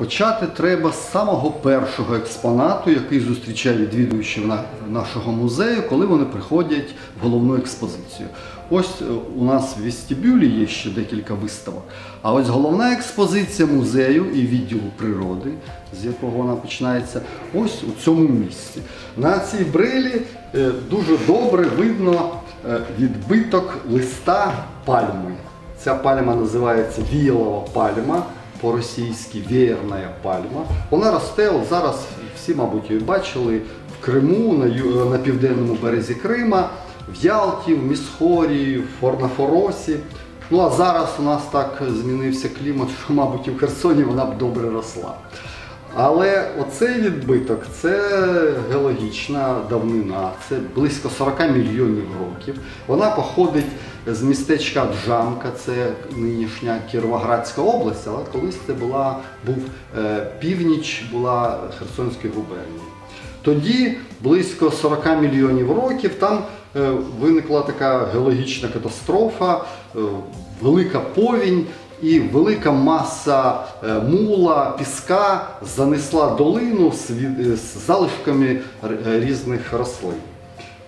Почати треба з самого першого експонату, який зустрічає відвідувачів нашого музею, коли вони приходять в головну експозицію. Ось е, у нас в вестибюлі є ще декілька виставок. А ось головна експозиція музею і відділу природи, з якого вона починається, ось у цьому місці. На цій брилі е, дуже добре видно е, відбиток листа пальми. Ця пальма називається віялова пальма, по-російськи веєрна пальма. Вона росте, зараз всі, мабуть, її бачили в Криму, на, на південному березі Крима, в Ялті, в Місхорі, в Форнафоросі. Ну а зараз у нас так змінився клімат, що, мабуть, в Херсоні вона б добре росла. Але оцей відбиток це геологічна давнина, це близько 40 мільйонів років. Вона походить з містечка Джамка, це нинішня Кіровоградська область, але колись це була, був е, північ була Херсонської губернії. Тоді, близько 40 мільйонів років, там е, виникла така геологічна катастрофа, е, велика повінь і велика маса е, мула, піска занесла долину з, залишками е, різних рослин.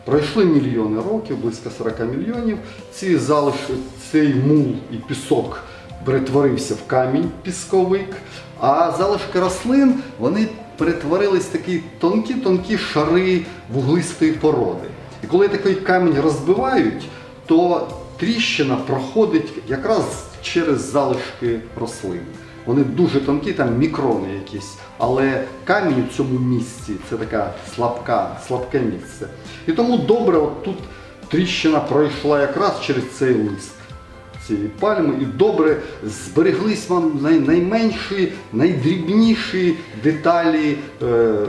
Пройшли мільйони років, близько 40 мільйонів. Ці залиш... Цей мул і пісок перетворився в камінь пісковик, а залишки рослин вони перетворились в такі тонкі-тонкі шари вуглистої породи. І коли такий камінь розбивають, то тріщина проходить якраз через залишки рослин. Вони дуже тонкі, там мікрони якісь, але камінь у цьому місці це така слабка, слабке місце. І тому добре, от тут тріщина пройшла якраз через цей лист цієї пальми, і добре збереглись вам най- найменші, найдрібніші деталі е, е,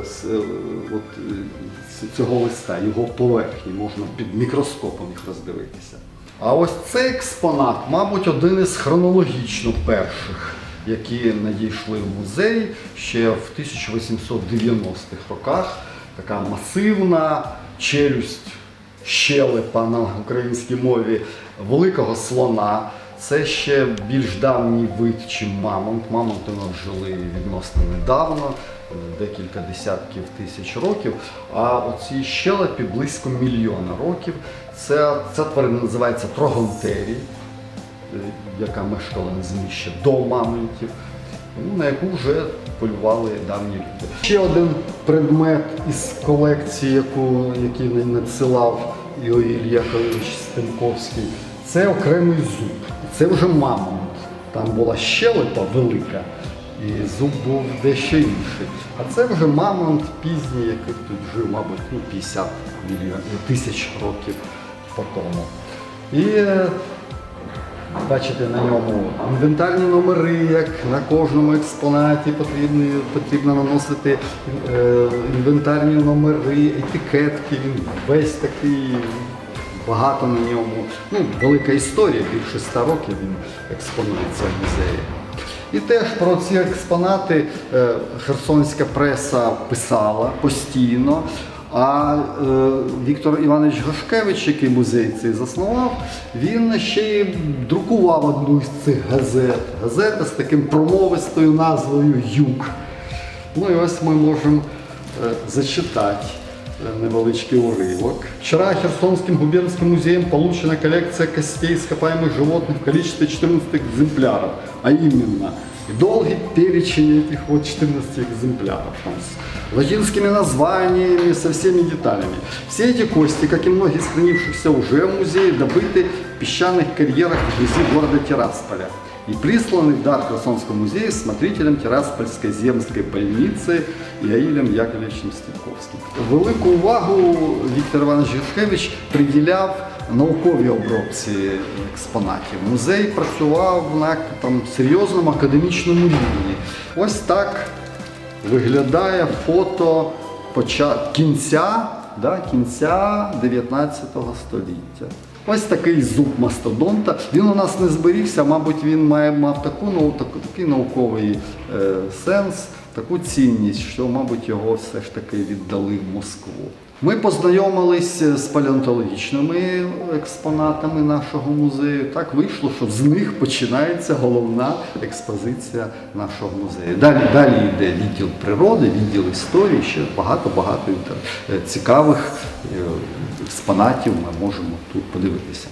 от, е, цього листа, його поверхні, можна під мікроскопом їх роздивитися. А ось цей експонат, мабуть, один із хронологічно перших, які надійшли в музей ще в 1890-х роках. Така масивна челюсть щелепа на українській мові великого слона. Це ще більш давній вид, чим мамонт. Мамонти у нас жили відносно недавно, е, декілька десятків тисяч років. А оцій щелепі близько мільйона років. Це, ця тварина називається трогонтерій, е, яка мешкала на ще до мамонтів, ну, на яку вже полювали давні люди. Ще один предмет із колекції, яку, який надсилав Ілля Яковлевич Стенковський, це окремий зуб. Це вже мамонт. Там була щелепа велика, і зуб був дещо інший. А це вже мамонт пізній, який тут жив, мабуть, ну, 50 мільйонів тисяч років по тому. І е, Бачите на ньому інвентарні номери, як на кожному експонаті потрібно, потрібно наносити е, інвентарні номери, етикетки. Він весь такий багато на ньому. Ну, велика історія, більше ста років він експонується в музеї. І теж про ці експонати е, херсонська преса писала постійно. А е, Віктор Іванович Гошкевич, який музей цей заснував, він ще й друкував одну з цих газет. Газета з таким промовистою назвою Юг. Ну і ось ми можемо е, зачитати невеличкий уривок. Вчера Херсонским губернским музеем получена коллекция костей ископаемых животных в количестве 14 экземпляров, а именно долгий перечень этих вот 14 экземпляров там, с латинскими названиями, со всеми деталями. Все эти кости, как и многие из уже в музее, добыты в песчаных карьерах вблизи города Тирасполя и присланы в дар Херсонскому музею смотрителем Тираспольской земской больницы Яїлем Яковлевичем Степковським. Велику увагу Віктор Іванович Юшкевич приділяв науковій обробці експонатів. Музей працював на там, серйозному академічному рівні. Ось так виглядає фото кінця, да, кінця 19 століття. Ось такий зуб мастодонта. Він у нас не зберігся, мабуть, він має мав таку, нау- таку, такий науковий е, сенс, таку цінність, що, мабуть, його все ж таки віддали в Москву. Ми познайомилися з палеонтологічними експонатами нашого музею. Так вийшло, що з них починається головна експозиція нашого музею. Далі, далі йде відділ природи, відділ історії, ще багато-багато е, цікавих е, експонатів ми можемо тут подивитися.